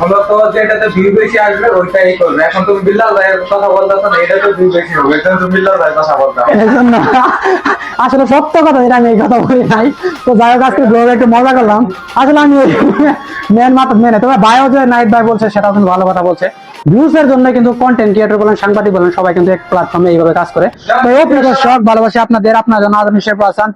মূলত ভিউ বেশি আসবে ওইটাই করবে। এখন তুমি বিল্লাল ভাইয়ের কথা না এটাতে ভিউ বেশি হবে। তুমি বিল্লাল ভাইয়ের কথা বলতে এই জন্য? আসলে সত্য কথা যেটা আমি এই কথা বলি নাই। তো যাই হোক, আজকে ব্লগে একটু মজা করলাম। আসলে আমি মেন মেনে তবে ভাইও যে নাইট ভাই বলছে, সেটাও কিন্তু ভালো কথা বলছে। ভিউজ এর জন্য কিন্তু কন্টেন্ট ক্রিয়েটর বলেন, সাংবাদিক বলেন, সবাই কিন্তু এক প্ল্যাটফর্মে এইভাবে কাজ করে। তো এই দর্শক ভালোবাসি আপনাদের, আপনার জন্য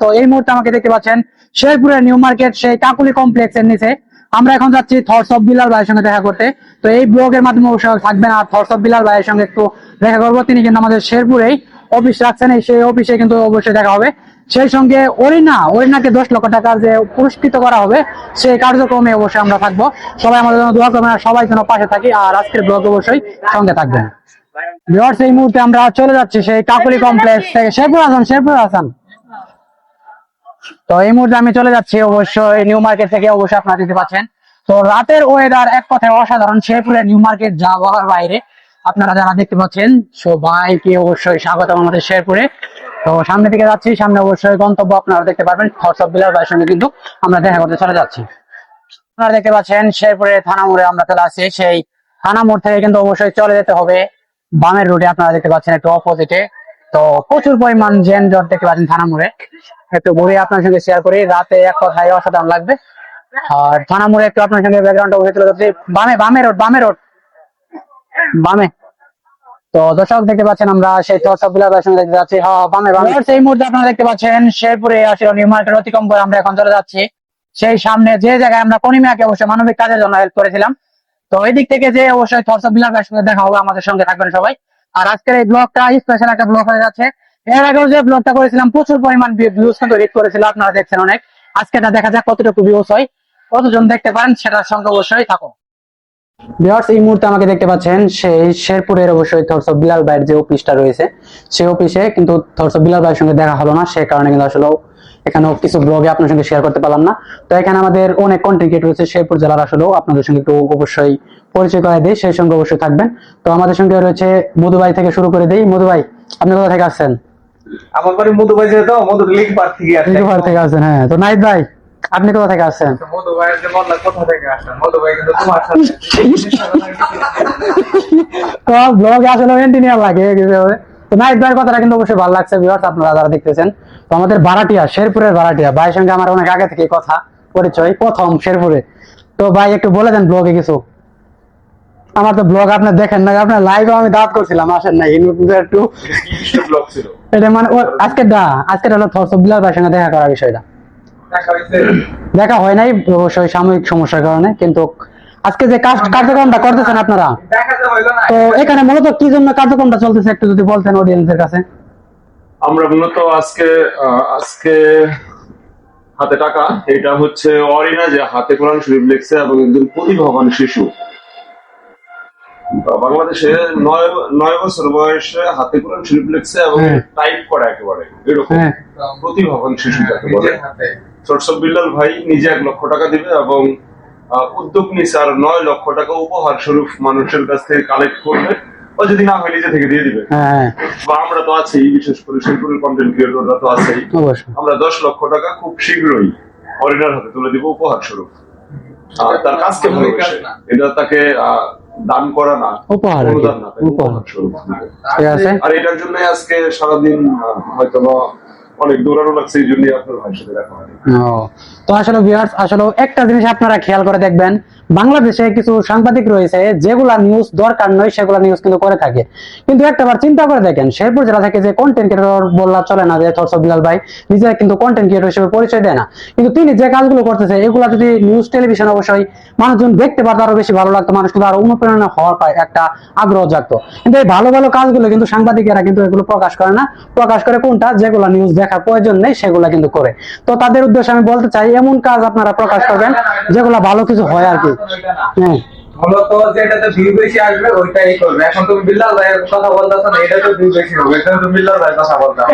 তো এই মুহূর্তে আমাকে দেখতে পাচ্ছেন শেরপুরের নিউ মার্কেট, সেই কাকুলি কমপ্লেক্স এর নিচে। আমরা এখন যাচ্ছি থর্স অফ বিলাল ভাইয়ের সঙ্গে দেখা করতে। তো এই ব্লগের মাধ্যমে অবশ্যই থাকবেন আর থর্স অফ বিলাল ভাইয়ের সঙ্গে একটু দেখা করব। তিনি কিন্তু আমাদের শেরপুরেই অফিস রাখছেন, এই সেই অফিসে কিন্তু অবশ্যই দেখা হবে। সেই সঙ্গে অরিনা, অরিনাকে দশ লক্ষ টাকার যে পুরস্কৃত করা হবে, সেই কার্যক্রমে অবশ্যই আমরা থাকব। সবাই আমাদের জন্য দোয়া করবেন সবাই যেন পাশে থাকি আর আজকের ব্লগ অবশ্যই সঙ্গে থাকবেন। এই মুহূর্তে আমরা চলে যাচ্ছি সেই কাকুলি কমপ্লেক্স থেকে। শেরপুর হাসান শেরপুর হাসান তো এই মুহূর্তে আমি চলে যাচ্ছি অবশ্যই নিউ মার্কেট থেকে অবশ্যই আপনারা দিতে পাচ্ছেন। তো রাতের ওয়েদার এক কথায় অসাধারণ, শেরপুরের নিউ মার্কেট যা বলার বাইরে। আপনারা যারা দেখতে পাচ্ছেন, সবাইকে অবশ্যই স্বাগত আমাদের শেরপুরে। তো সামনে দিকে যাচ্ছি, সামনে অবশ্যই গন্তব্য আপনারা দেখতে পারবেন। হোয়াটসঅ্যাপ বিলার ভাইয়ের সঙ্গে কিন্তু আমরা দেখা করতে চলে যাচ্ছি। আপনারা দেখতে পাচ্ছেন, শেরপুরে থানা মোড়ে আমরা চলে আসছি। সেই থানা মোড় থেকে কিন্তু অবশ্যই চলে যেতে হবে। বামের রুটে আপনারা দেখতে পাচ্ছেন একটু অপোজিটে তো প্রচুর পরিমাণ জট দেখতে পাচ্ছেন থানা মোড়ে একটু ঘুরে আপনার সঙ্গে শেয়ার করি, রাতে এক কথায় অসাধারণ লাগবে। আর থানা মোড়ে একটু আপনার সঙ্গে ব্যাকগ্রাউন্ড অবশ্যই তুলে বামে বামে রোড বামে রোড বামে। তো দর্শক দেখতে পাচ্ছেন আমরা সেই দর্শক বিলার সঙ্গে দেখতে যাচ্ছি। হ্যাঁ বামে বামে। সেই মুহূর্তে আপনারা দেখতে পাচ্ছেন শেরপুরে আসলে নিউ মার্কেট অতিক্রম করে আমরা এখন চলে যাচ্ছি। সেই সামনে যে জায়গায় আমরা কনিমিয়াকে অবশ্যই মানবিক কাজের জন্য হেল্প করেছিলাম। তো এই দিক থেকে যে অবশ্যই থরসব বিলার সঙ্গে দেখা হবে। আমাদের সঙ্গে থাকবেন সবাই। আর আজকের এই ব্লগটা স্পেশাল একটা ব্লগ হয়ে যাচ্ছে। এর আগেও যে ব্লগটা করেছিলাম, প্রচুর পরিমাণ ভিউজ কিন্তু হিট করেছিল, আপনারা দেখছেন অনেক। আজকে এটা দেখা যাক কতটুকু ভিউজ হয়। কতজন দেখতে পারেন, সেটার সঙ্গে অবশ্যই থাকো ভিউয়ার্স এই মুহূর্তে আমাকে দেখতে পাচ্ছেন, সেই শেরপুরের অবশ্যই থরসব বিলাল ভাইয়ের যে অফিসটা রয়েছে, সেই অফিসে কিন্তু থরসব বিলাল ভাইয়ের সঙ্গে দেখা হলো না, সেই কারণে কিন্তু আসলে এখানেও কিছু ব্লগে আপনার সঙ্গে শেয়ার করতে পারলাম না। তো এখানে আমাদের অনেক কন্টেন্ট ক্রিয়েটর রয়েছে শেরপুর জেলার আসলেও আপনাদের সঙ্গে একটু অবশ্যই পরিচয় করাই দিই সেই সঙ্গে অবশ্যই থাকবেন। তো আমাদের সঙ্গে রয়েছে মধুবাই থেকে শুরু করে দিই। মধুবাই আপনি কোথা থেকে আসছেন? আমার বাড়ি মধু ভাই যেহেতু মধু লিঙ্ক পার থেকে আসছে। ত্রিপুরা থেকে আসছেন হ্যাঁ। তো নাইট ভাই আপনি কোথা থেকে আসছেন? তো মধু যে বললা কোথা থেকে আসছেন? মধু কিন্তু তোমার সাথে। তো ব্লগ আসলে এন্টিনিয়ার লাগে তো নাইট ভাইয়ের কথাটা কিন্তু অবশ্যই ভালো লাগছে ভিউয়ার্স আপনারা যারা দেখতেছেন। তো আমাদের ভাড়াটিয়া শেরপুরের ভাড়াটিয়া ভাইয়ের সঙ্গে আমার অনেক আগে থেকে কথা পরিচয় প্রথম শেরপুরে। তো ভাই একটু বলে দেন ব্লগে কিছু। আমার তো ব্লগ আপনি দেখেন না আপনার লাইভে আমি দাঁত করছিলাম আসেন না একটু ব্লগ ছিল। এটা মানে আজকে দা আজকে হলো থরসব বিলাল ভাইয়ের সঙ্গে দেখা করার বিষয়টা। দেখা হয় নাই অবশ্যই সাময়িক সমস্যার কারণে কিন্তু আজকে যে কাজ কার্যক্রমটা করতেছেন আপনারা? তো না। তো এখানে মূলত কি জন্য কার্যক্রমটা চলতেছে একটু যদি বলতেন অডিয়েন্সের কাছে? আমরা মূলত আজকে আজকে হাতে টাকা এটা হচ্ছে অরিনা যে হাতে কোরআন শরীফ লিখছে এবং একজন প্রতিভাবান শিশু। বাংলাদেশে নয় নয় বছর বয়সে হাতে কোরআন শরীফ লিখছে এবং হ্যাঁ। টাইপ করা একেবারে এরকম হ্যাঁ। প্রতিভাবান শিশু যাকে বলে সরসব বিল্লাল ভাই নিজে এক লক্ষ টাকা দিবে এবং উদ্যোগ নিচ্ছে আর নয় লক্ষ টাকা উপহার স্বরূপ মানুষের কাছ থেকে কালেক্ট করবে। ও যদি না হয় নিজে থেকে দিয়ে দিবে। হ্যাঁ। বা আমরা তো আছি বিশেষ করে শিল্পের কন্টেন্ট ক্রিয়েটররা তো আছেই। আমরা দশ লক্ষ টাকা খুব শীঘ্রই অরিনার হাতে তুলে দিব উপহার স্বরূপ। আর তার কাজকে ভালোবেসে। এটা তাকে আহ, দান করা না। উপহার উপহার। স্বরূপ দিবে। ঠিক আছে? আর এটার জন্য আজকে সারাদিন আহ, হয়তো বা অনেক দৌড়ানো লাগছে, এই আপনার সাথে দেখা তো আসলে ভিউয়ার্স আসলে একটা জিনিস আপনারা খেয়াল করে দেখবেন বাংলাদেশে কিছু সাংবাদিক রয়েছে, যেগুলা নিউজ দরকার নয়, সেগুলা নিউজ কিন্তু করে থাকে। কিন্তু একটা বার চিন্তা করে দেখেন, শেরপুর জেলা থেকে যে কন্টেন্ট ক্রিয়েটর বললা চলে না, যে থরসব বিলাল ভাই নিজে কিন্তু কন্টেন্ট ক্রিয়েটর হিসেবে পরিচয় দেয় না। কিন্তু তিনি যে কাজগুলো করতেছে, এগুলা যদি নিউজ টেলিভিশন অবশ্যই মানুষজন দেখতে পারতো, আরও বেশি ভালো লাগতো, মানুষ কিন্তু আরও অনুপ্রেরণা হওয়ার পায়, একটা আগ্রহ জাগতো। কিন্তু এই ভালো ভালো কাজগুলো কিন্তু সাংবাদিকেরা কিন্তু এগুলো প্রকাশ করে না। প্রকাশ করে কোনটা? যেগুলো নিউজ দেখার প্রয়োজন নেই, সেগুলো কিন্তু করে। তো তাদের উদ্দেশ্যে আমি বলতে চাই, এমন কাজ আপনারা প্রকাশ করবেন, যেগুলো ভালো কিছু হয় আর কি। হ্যাঁ। মূলত যেটাতে ভিউ বেশি আসবে ওইটাই করবে। এখন তুমি বিল্লাল ভাইয়ের কথা বলতেছো না এটাতে ভিউ বেশি হবে। এখানে তুমি বিল্লাল ভাইয়ের কথা বলতাম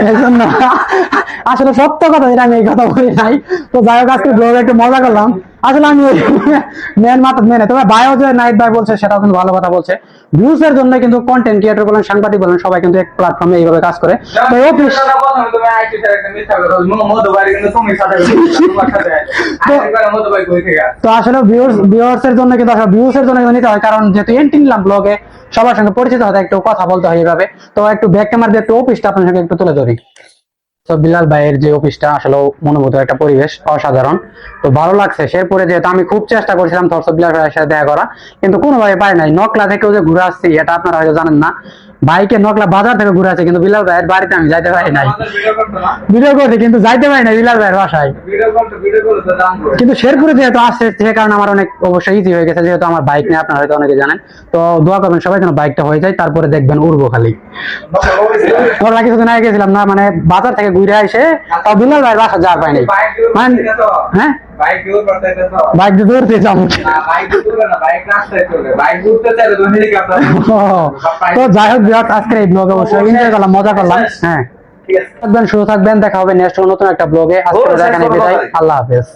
আসলে সত্য কথা এটা আমি এই কথা বলি নাই। তো যাই হোক আজকে ব্লগে একটু মজা করলাম। আসলে আমি মেন মাথা মেনে তবে ভাইও যে নাইট ভাই বলছে সেটাও কিন্তু ভালো কথা বলছে। ভিউজ এর জন্য কিন্তু কন্টেন্ট ক্রিয়েটর বলেন সাংবাদিক বলেন সবাই কিন্তু এক প্ল্যাটফর্মে এইভাবে কাজ করে। তো এই তো আসলে ভিউয়ার্স ভিউয়ার্স এর জন্য কিন্তু আসলে ভিউজ এর জন্য কিন্তু নিতে হয় কারণ যেহেতু এন্ট্রি নিলাম ব্লগে সবার সঙ্গে পরিচিত হতে একটু কথা বলতে হয় এইভাবে। তো একটু ব্যাক ক্যামেরা দিয়ে একটু অফিসটা আপনার সঙ্গে একটু তুলে ধরি। তো বিলাল ভাইয়ের যে অফিসটা আসলে মনোভূত একটা পরিবেশ, অসাধারণ। তো ভালো লাগছে। সেরপরে যেহেতু আমি খুব চেষ্টা করেছিলাম থরস বিলাল ভাইয়ের সাথে দেখা করা, কিন্তু কোনোভাবে পাই নাই। নকলা থেকেও যে ঘুরে আসছি, এটা আপনারা হয়তো জানেন না। বাইকে নকলা বাজার থেকে ঘুরে আসছে কিন্তু বিলাল ভাইয়ের বাড়িতে আমি যাইতে পারি নাই। ভিডিও করতো কিন্তু যাইতে পারি নাই বিলাল ভাইয়ের বাসায়। কিন্তু শেরপুরে যেহেতু আসছে সে কারণে আমার অনেক অবশ্যই ইজি হয়ে গেছে যেহেতু আমার বাইক নিয়ে আপনারা হয়তো অনেকে জানেন। তো দোয়া করবেন সবাই যেন বাইকটা হয়ে যায় তারপরে দেখবেন উড়বো খালি। ওরা কিছুদিন আগে গেছিলাম না মানে বাজার থেকে ঘুরে এসে তাও বিলাল ভাইয়ের বাসা যাওয়ার পাইনি। মানে হ্যাঁ? বাইক দিয়ে দৌড়তে হেলিকপ্টার তো যাই হোক বিরাট আজকের এই ব্লগে অবশ্যই এনজয় করলাম মজা করলাম। হ্যাঁ। থাকবেন শুরু থাকবেন দেখা হবে নেক্সট নতুন একটা ব্লগে আজকে বিদায়। আল্লাহ হাফেজ।